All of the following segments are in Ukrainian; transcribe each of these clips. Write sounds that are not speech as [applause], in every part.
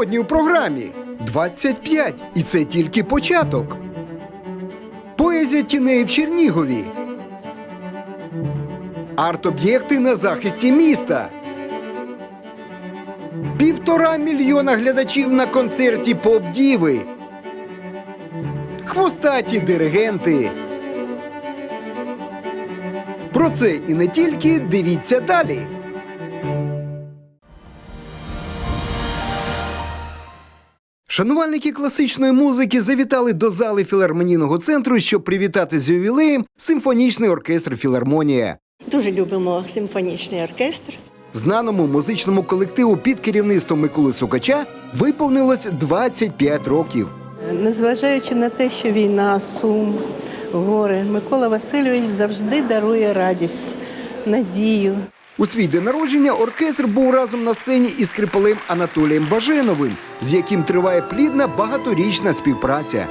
Сьогодні у програмі 25. І це тільки початок. Поезія тіней в Чернігові. Арт-об'єкти на захисті міста. Півтора мільйона глядачів на концерті Поп-Діви. Хвостаті диригенти. Про це і не тільки дивіться далі. Шанувальники класичної музики завітали до зали філармонійного центру, щоб привітати з ювілеєм симфонічний оркестр Філармонія. Дуже любимо симфонічний оркестр. Знаному музичному колективу під керівництвом Миколи Сукача виповнилось 25 років. Незважаючи на те, що війна, сум, горе, Микола Васильович завжди дарує радість, надію. У свій день народження оркестр був разом на сцені із скрипалем Анатолієм Баженовим, з яким триває плідна багаторічна співпраця.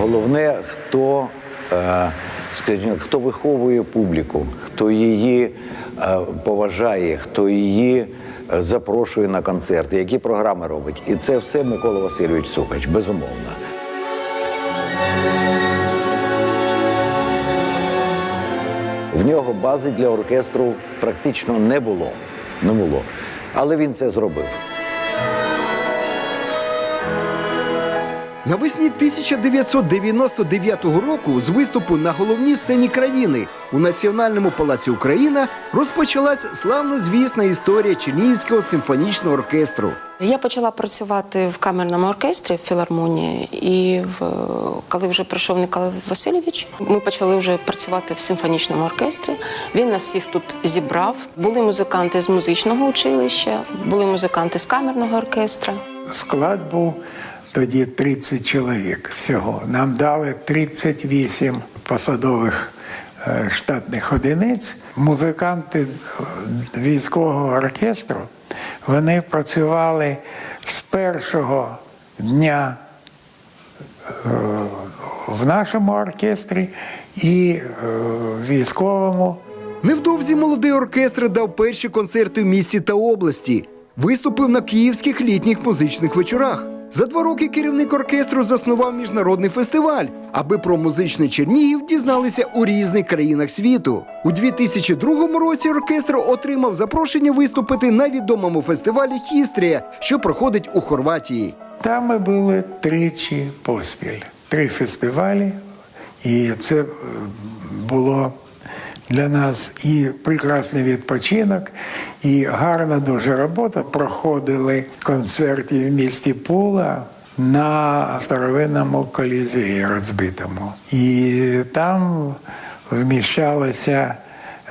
Головне, хто, е, скажімо, хто виховує публіку, хто її е, поважає, хто її е, запрошує на концерти, які програми робить. І це все Микола Васильович Сухач, безумовно. В нього бази для оркестру практично не було. Не було. Але він це зробив. Навесні 1999 року з виступу на головній сцені країни у Національному палаці Україна розпочалась славнозвісна історія Чернігівського симфонічного оркестру. Я почала працювати в камерному оркестрі в філармонії, і в, коли вже прийшов Николай Васильович, ми почали вже працювати в симфонічному оркестрі. Він нас всіх тут зібрав. Були музиканти з музичного училища, були музиканти з камерного оркестра. Склад був тоді 30 чоловік всього. Нам дали 38 посадових е, штатних одиниць. Музиканти е, військового оркестру вони працювали з першого дня е, в нашому оркестрі і військовому. Невдовзі молодий оркестр дав перші концерти в місті та області. Виступив на київських літніх музичних вечорах. За два роки керівник оркестру заснував міжнародний фестиваль, аби про музичний Чернігів дізналися у різних країнах світу. У 2002 році оркестр отримав запрошення виступити на відомому фестивалі Хістрія, що проходить у Хорватії. Там ми були тричі поспіль, три фестивалі, і це е, було для нас і прекрасний відпочинок, і гарна дуже робота. Проходили концерти в місті Пула на старовинному колізеї розбитому. І там вміщалося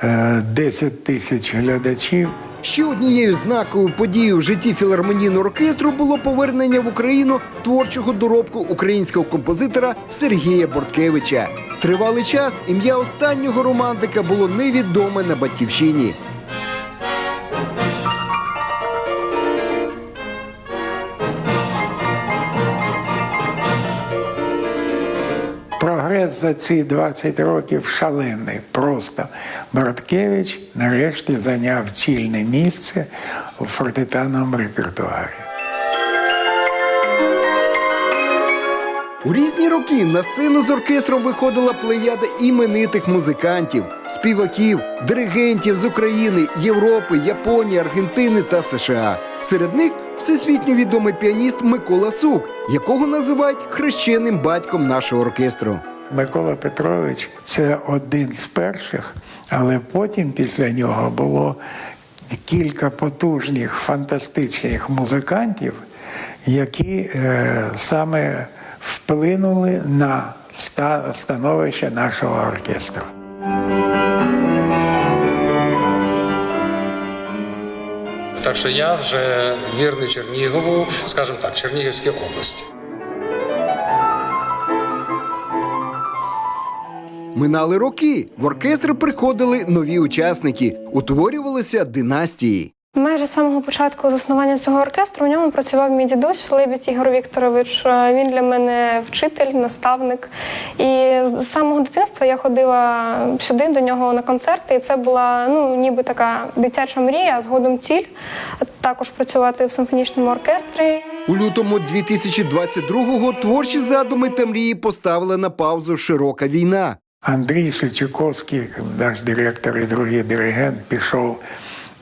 е, 10 тисяч глядачів. Ще однією знаковою подією в житті філармонійного оркестру було повернення в Україну творчого доробку українського композитора Сергія Борткевича. Тривалий час ім'я останнього романтика було невідоме на батьківщині. За ці 20 років шалений. Просто Браткевич нарешті зайняв чільне місце у фортепіаному репертуарі. У різні роки на сцену з оркестром виходила плеяда іменитих музикантів, співаків, диригентів з України, Європи, Японії, Аргентини та США. Серед них всесвітньо відомий піаніст Микола Сук, якого називають хрещеним батьком нашого оркестру. Микола Петрович це один з перших, але потім після нього було кілька потужних фантастичних музикантів, які е, саме вплинули на ста- становище нашого оркестру. Так що я вже вірний Чернігову, скажімо так, Чернігівській області. Минали роки. В оркестр приходили нові учасники, утворювалися династії. Майже з самого початку заснування цього оркестру в ньому працював мій дідусь Лебідь Ігор Вікторович. Е, Він для мене вчитель, наставник. І з самого дитинства я ходила сюди до нього на концерти, і це була ну ніби така дитяча мрія, а згодом ціль також працювати в симфонічному оркестрі. У лютому 2022-го творчі задуми та мрії поставила на паузу широка війна. Андрій Шевчуковський, наш директор і другий диригент, пішов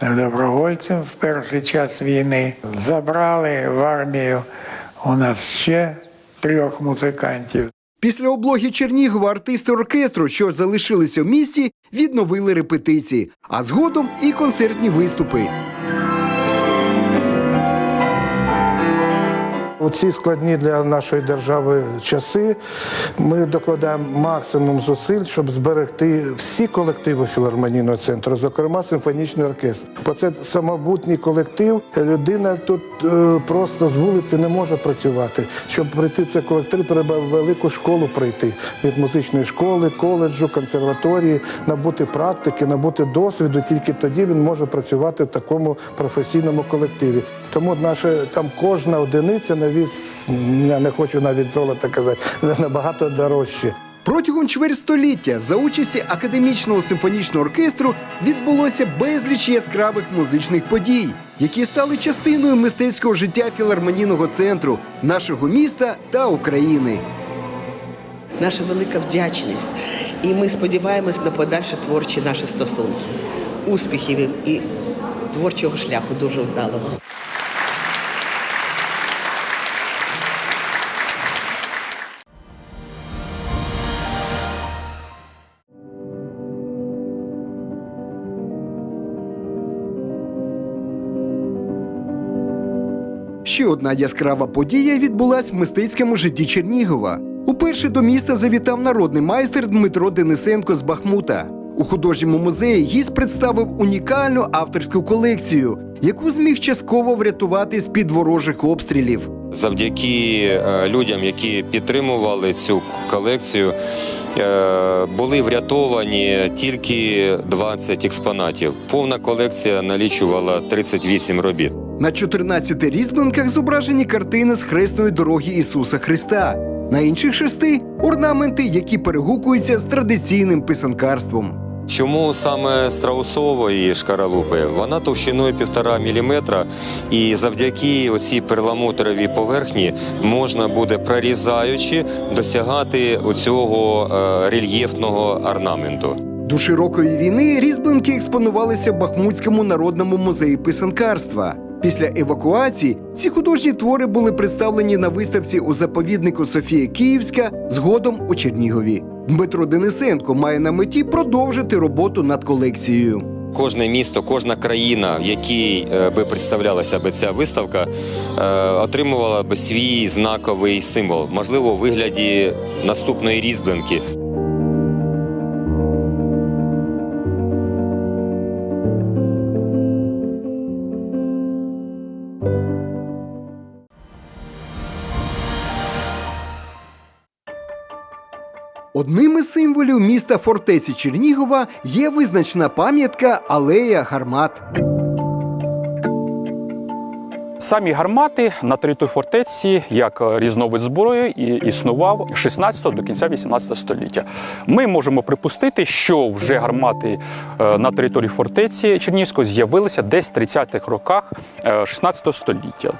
добровольцем в перший час війни. Забрали в армію у нас ще трьох музикантів. Після облоги Чернігова артисти оркестру, що залишилися в місті, відновили репетиції, а згодом і концертні виступи. У ці складні для нашої держави часи ми докладаємо максимум зусиль, щоб зберегти всі колективи філармонійного центру, зокрема симфонічний оркестр. Бо це самобутній колектив. Людина тут е, просто з вулиці не може працювати. Щоб прийти в цей колектив, треба велику школу пройти від музичної школи, коледжу, консерваторії, набути практики, набути досвіду. Тільки тоді він може працювати в такому професійному колективі. Тому наша там кожна одиниця на віс, я не хочу навіть золота казати, [laughs] набагато дорожче. Протягом чверть століття за участі академічного симфонічного оркестру відбулося безліч яскравих музичних подій, які стали частиною мистецького життя філармонійного центру, нашого міста та України. наша велика вдячність. І ми сподіваємось на подальші творчі наші стосунки. Успіхів і творчого шляху дуже вдалого. Ще одна яскрава подія відбулась в мистецькому житті Чернігова. Уперше до міста завітав народний майстер Дмитро Денисенко з Бахмута. У художньому музеї гість представив унікальну авторську колекцію, яку зміг частково врятувати з під ворожих обстрілів. Завдяки е, людям, які підтримували цю колекцію, е, були врятовані тільки 20 експонатів. Повна колекція налічувала 38 робіт. На 14 різьбинках зображені картини з хресної дороги Ісуса Христа. На інших шести орнаменти, які перегукуються з традиційним писанкарством. Чому саме страусової шкаралупи? Вона товщиною 1,5 мм, і завдяки оцій перламутровій поверхні можна буде прорізаючи досягати оцього е, рельєфного орнаменту. До широкої війни різьблинки експонувалися в Бахмутському народному музеї писанкарства. Після евакуації ці художні твори були представлені на виставці у заповіднику Софія Київська, згодом у Чернігові. Дмитро Денисенко має на меті продовжити роботу над колекцією. Кожне місто, кожна країна, в якій е, би представлялася би ця виставка, е, отримувала би свій знаковий символ, можливо, у вигляді наступної різьблинки. Одним із символів міста фортеці Чернігова є визначна пам'ятка Алея Гармат. Самі гармати на території фортеці як різновид зброї існував 16 до кінця 18 століття. Ми можемо припустити, що вже гармати е, на території фортеці Чернігівської з'явилися десь в 30-х роках е, 16 століття.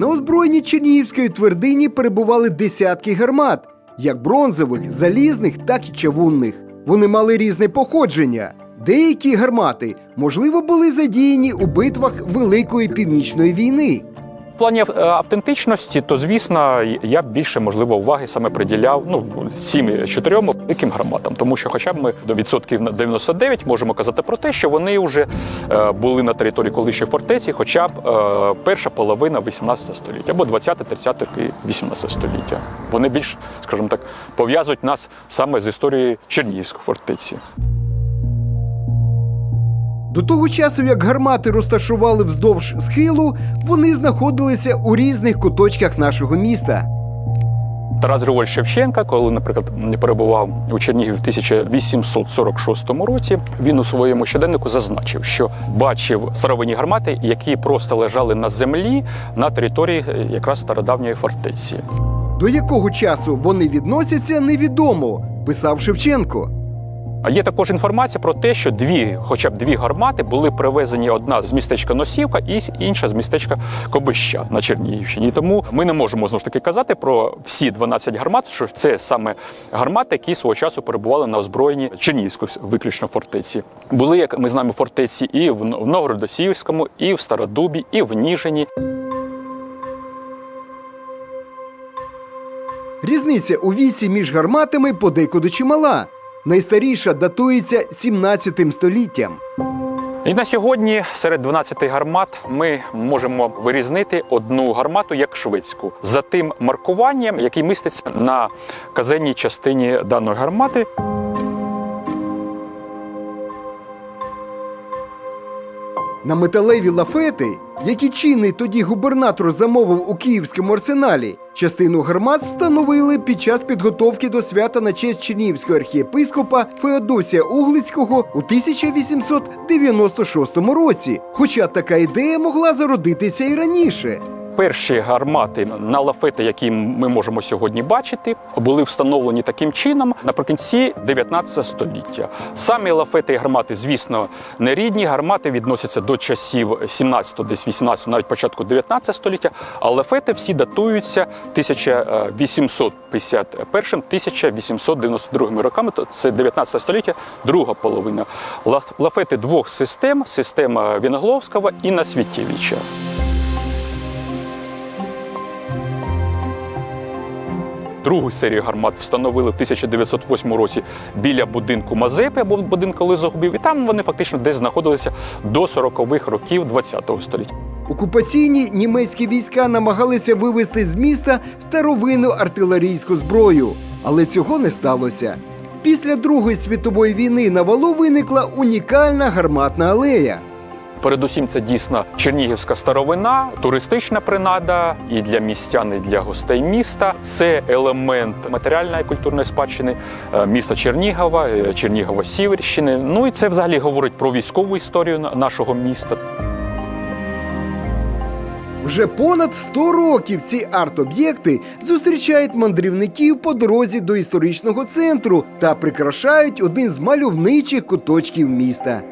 На озброєнні Чернігівської твердині перебували десятки гармат, як бронзових, залізних, так і чавунних. Вони мали різне походження. Деякі гармати, можливо, були задіяні у битвах Великої північної війни. Плані е, автентичності, то звісно, я більше можливо уваги саме приділяв ну цим чотирьом великим гарматам, тому що, хоча б ми до відсотків на 99 можемо казати про те, що вони вже е, були на території колишньої фортеці, хоча б е, перша половина 18 століття або 20-30 роки 18 століття. Вони більш, скажімо так, пов'язують нас саме з історією Чернігівської фортеці. До того часу, як гармати розташували вздовж схилу, вони знаходилися у різних куточках нашого міста. Тарас Григорьович Шевченка, коли, наприклад, перебував у Чернігові в 1846 році, він у своєму щоденнику зазначив, що бачив старовинні гармати, які просто лежали на землі на території е, якраз стародавньої фортеці. До якого часу вони відносяться, невідомо, писав Шевченко. А є також інформація про те, що дві, хоча б дві гармати, були привезені одна з містечка Носівка і інша з містечка Кобища на Чернігівщині. Тому ми не можемо знову ж таки казати про всі 12 гармат, що це саме гармати, які свого часу перебували на озброєнні Чернігівської виключно фортеці. Були, як ми знаємо, фортеці і в Новгородосіївському, і в Стародубі, і в Ніжині. Різниця у віці між гарматами подекуди чимала. Найстаріша датується 17 століттям. І на сьогодні серед 12 гармат ми можемо вирізнити одну гармату як шведську за тим маркуванням, який міститься на казенній частині даної гармати. На металеві лафети, які чинний тоді губернатор замовив у київському арсеналі, частину гармат встановили під час підготовки до свята на честь чернігівського архієпископа Феодосія Углицького у 1896 році. Хоча така ідея могла зародитися і раніше. Перші гармати на лафети, які ми можемо сьогодні бачити, були встановлені таким чином наприкінці 19 століття. Самі лафети і гармати, звісно, не рідні. Гармати відносяться до часів 17-го, десь 18-го, навіть початку 19 століття. А лафети всі датуються 1851-1892 роками. То це 19 століття, друга половина. Лаф- Лафети двох систем: система Віногловського і Насвітєвича. Другу серію гармат встановили в 1908 році біля будинку Мазепи або будинку Лизогубів, і там вони фактично десь знаходилися до 40-х років ХХ століття. Окупаційні німецькі війська намагалися вивезти з міста старовинну артилерійську зброю, але цього не сталося. Після Другої світової війни на валу виникла унікальна гарматна алея. Передусім, це дійсно чернігівська старовина, туристична принада і для містян, і для гостей міста. Це елемент матеріальної культурної спадщини е, міста Чернігова, е, Чернігово-Сіверщини. Ну і це взагалі говорить про військову історію нашого міста. Вже понад 100 років ці арт-об'єкти зустрічають мандрівників по дорозі до історичного центру та прикрашають один з мальовничих куточків міста.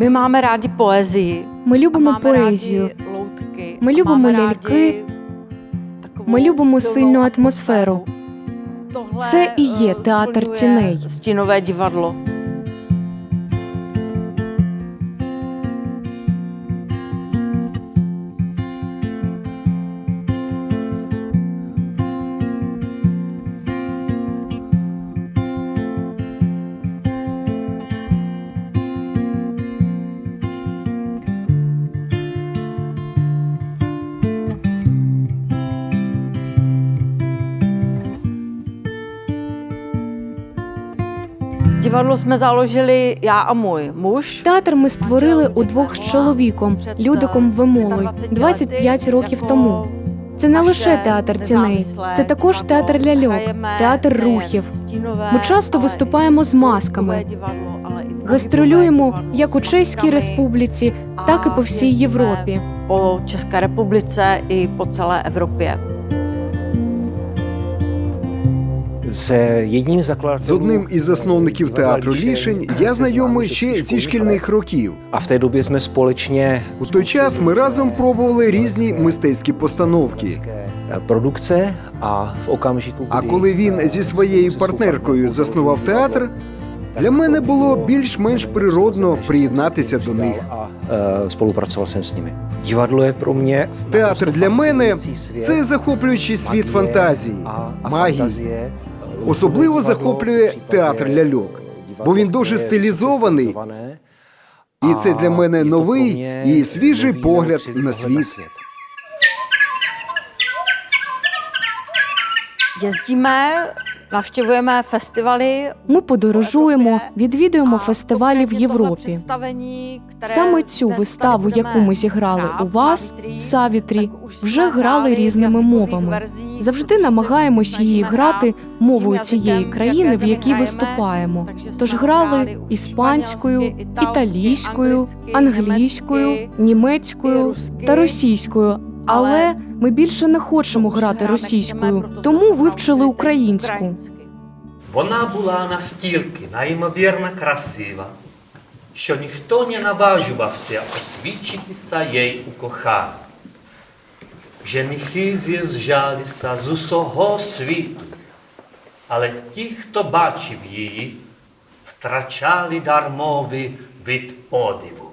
Ми маємо раді поезії. Ми любимо поезію. Ми любимо ляльки. Ми любимо сильну атмосферу. Це і є е, театр тіней. Стінове діварло. Divadlo jsme založili já a můj muž. Театр ми створили удвох з чоловіком, Людиком Вимолою, 25 років тому. Це не лише театр тіней, це також театр ляльок, театр рухів. Ми часто виступаємо з масками, гастролюємо як у Чеській Республіці, так і по всій Європі. Po České republice i po celé Evropě. З одним із засновників театру Лішень я знайомий ще зі шкільних років. A v té době jsme společně У той час ми разом пробували різні мистецькі постановки. eh, produkce a v А коли він зі своєю партнеркою заснував театр, для мене було більш-менш природно приєднатися до них. spolupracoval jsem s nimi. Divadlo je pro mě Театр для мене це захоплюючий світ фантазії, магії. Особливо захоплює театр ляльок, бо він дуже стилізований, і це для мене новий і свіжий погляд на світ. Я Jezdíme Navštěvujeme festivaly. Ми подорожуємо, відвідуємо фестивалі в Європі. Саме цю виставу, яку ми зіграли у вас, Савітрі, вже грали різними мовами. Завжди намагаємось її грати мовою цієї країни, в якій виступаємо. Тож грали іспанською, італійською, англійською, німецькою та російською. Але ми більше не хочемо грати російською, тому вивчили українську. Вона була настільки неймовірно красива, що ніхто не наважувався освідчитися їй у коханні. Женихи з'їжджалися з усього світу, але ті, хто бачив її, втрачали дар мови від подиву.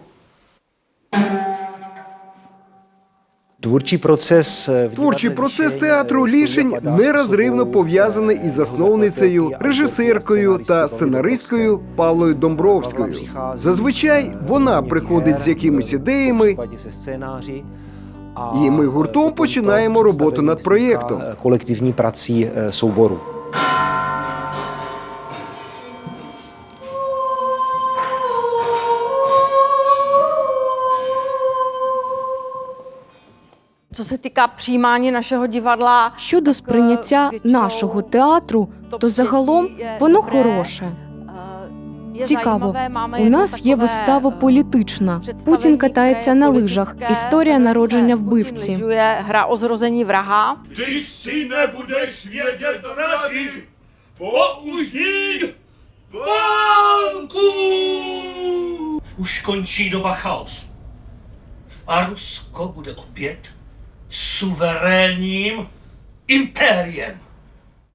Tvůrčí proces eh, Творчий процес театру Лішень нерозривно пов'язаний із засновницею, режисеркою та сценаристкою Павлою Домбровською. Зазвичай вона приходить з якимись ідеями, і ми гуртом починаємо роботу над проєктом. Колективні праці kolektivní se týká přijímání našeho divadla, Щодо сприйняття нашого театру, то загалом воно хороше. Цікаво, у нас є вистава eh, політична. Путін катається на лижах. Історія народження вбивці. lyžuje, hra o zrození vraha. Ty si nebudeš vědět rady, použij válku! Už končí doba chaosu. A Rusko bude opět suverénním impériem.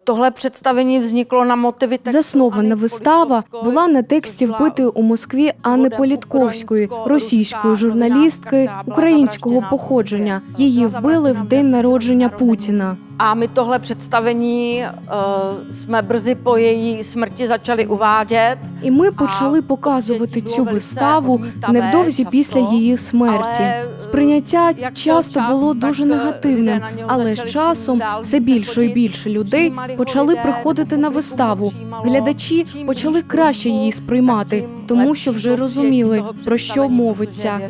Tohle představení vzniklo на мотиві Заснована вистава була на тексті вбитої у Москві Анни Політковської, російської журналістки українського походження. Її вбили в день народження Путіна. A my tohle představení uh, jsme brzy po její smrti začali uvádět. І ми почали показувати цю виставу невдовзі після її смерті. Сприйняття часто було дуже негативним, але з часом все більше і більше людей почали приходити на виставу. Глядачі почали краще її сприймати, тому що вже розуміли про що мовиться.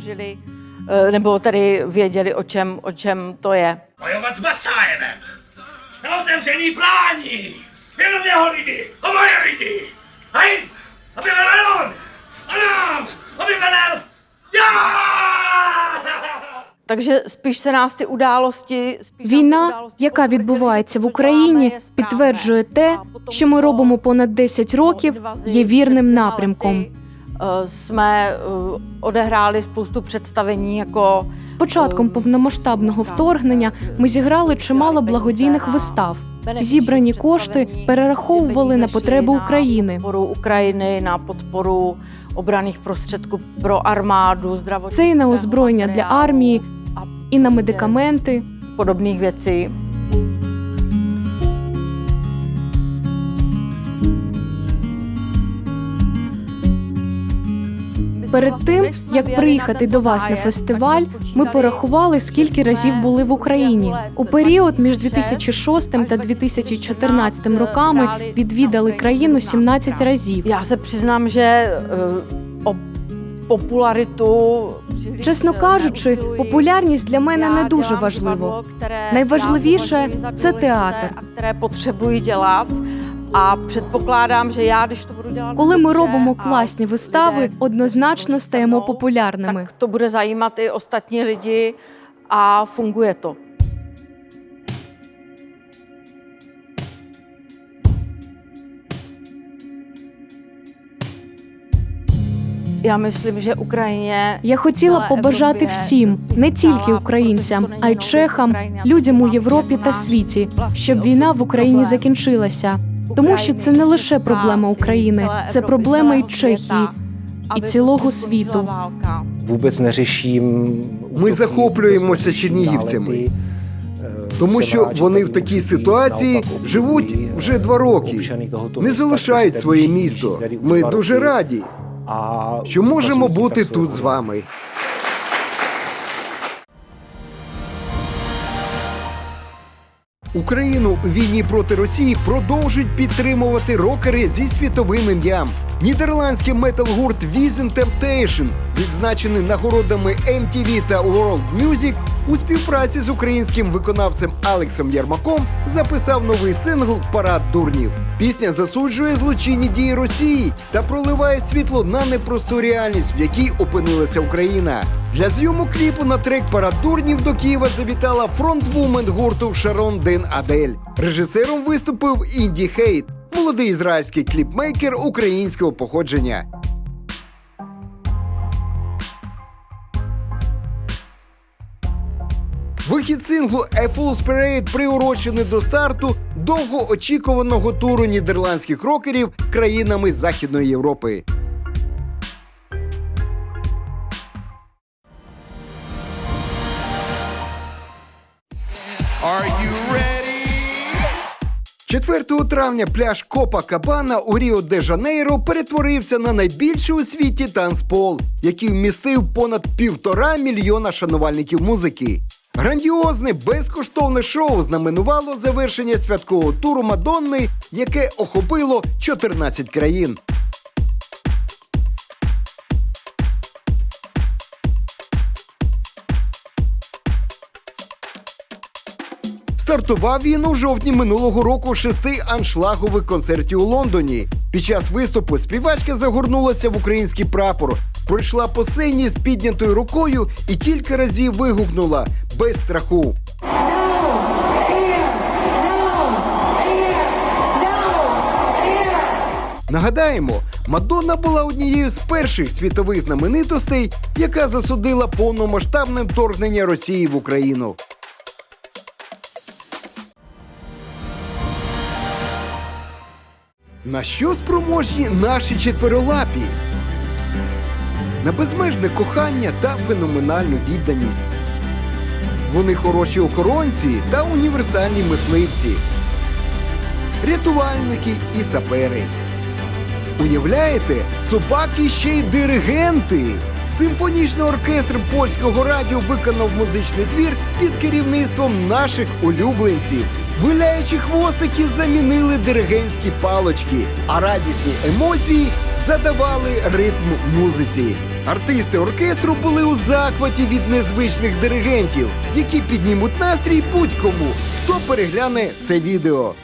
Eh, Nebo tedy věděli, o čem, o čem to je. Bojovat s Masajevem! Na otevřený plání! Jenom jeho lidi! O moje lidi! Hej! Aby velel on! Ano! Aby velel! Já! Takže spíš se nás ty události... Spíš Війна, яка відбувається в Україні, підтверджує те, що ми робимо понад 10 років, є вірним напрямком. Е, Jsme е, odehráli spoustu představení jako З початком повномасштабного вторгнення ми зіграли чимало благодійних вистав. Зібрані кошти перераховували на потреби України. podporu Ukrajiny, na podporu obraných prostředků pro armádu, zdravotnictví. Це і на озброєння для армії, і на медикаменти. Podobných věcí. Перед тим як приїхати до вас на фестиваль, ми порахували, скільки разів були в Україні. У період між 2006 та 2014 роками відвідали країну 17 разів. Přiznám, že eh, o popularitu Чесно кажучи, популярність для мене не дуже важливо. Найважливіше це театр. potřebuji dělat. A předpokládám, že já, když to budu dělat Коли ми робимо класні вистави, однозначно стаємо популярними. to bude zajímat i ostatní lidi a funguje to. Я myslím, že Україні Я хотіла побажати всім, не тільки українцям, а й чехам, людям у Європі та світі, щоб війна в Україні закінчилася. Тому що це не лише проблема України, це проблема і Чехії, і цілого світу. Ми захоплюємося чернігівцями, тому що вони в такій ситуації живуть вже два роки, не залишають своє місто. Ми дуже раді, що можемо бути тут з вами. Україну у війні проти Росії продовжують підтримувати рокери зі світовим ім'ям. Нідерландський метал-гурт Vision Temptation, відзначений нагородами MTV та World Music, у співпраці з українським виконавцем Алексом Єрмаком записав новий сингл Парад дурнів. Пісня засуджує злочинні дії Росії та проливає світло на непросту реальність, в якій опинилася Україна. Для зйомок кліпу на трек Парад дурнів до Києва завітала фронтвумен гурту Шарон Ден Адель. Режисером виступив Інді Хейт, молодий ізраїльський кліпмейкер українського походження. Вихід синглу A Fool's Parade приурочений до старту довгоочікуваного туру нідерландських рокерів країнами Західної Європи. Are you ready? 4 травня пляж Копа Кабана у Ріо де Жанейро перетворився на найбільший у світі танцпол, який вмістив понад півтора мільйона шанувальників музики. Грандіозне безкоштовне шоу знаменувало завершення святкового туру Мадонни, яке охопило 14 країн. Стартував він у жовтні минулого року шести аншлагових концертів у Лондоні. Під час виступу співачка загорнулася в український прапор, пройшла по сцені з піднятою рукою і кілька разів вигукнула без страху. Нагадаємо, Мадонна була однією з перших світових знаменитостей, яка засудила повномасштабне вторгнення Росії в Україну. На що спроможні наші четверолапі? На безмежне кохання та феноменальну відданість. Вони хороші охоронці та універсальні мисливці, рятувальники і сапери. Уявляєте, собаки ще й диригенти. Симфонічний оркестр польського радіо виконав музичний твір під керівництвом наших улюбленців. Виляючі хвостики замінили диригентські палочки, а радісні емоції задавали ритм музиці. Артисти оркестру були у захваті від незвичних диригентів, які піднімуть настрій будь-кому, хто перегляне це відео.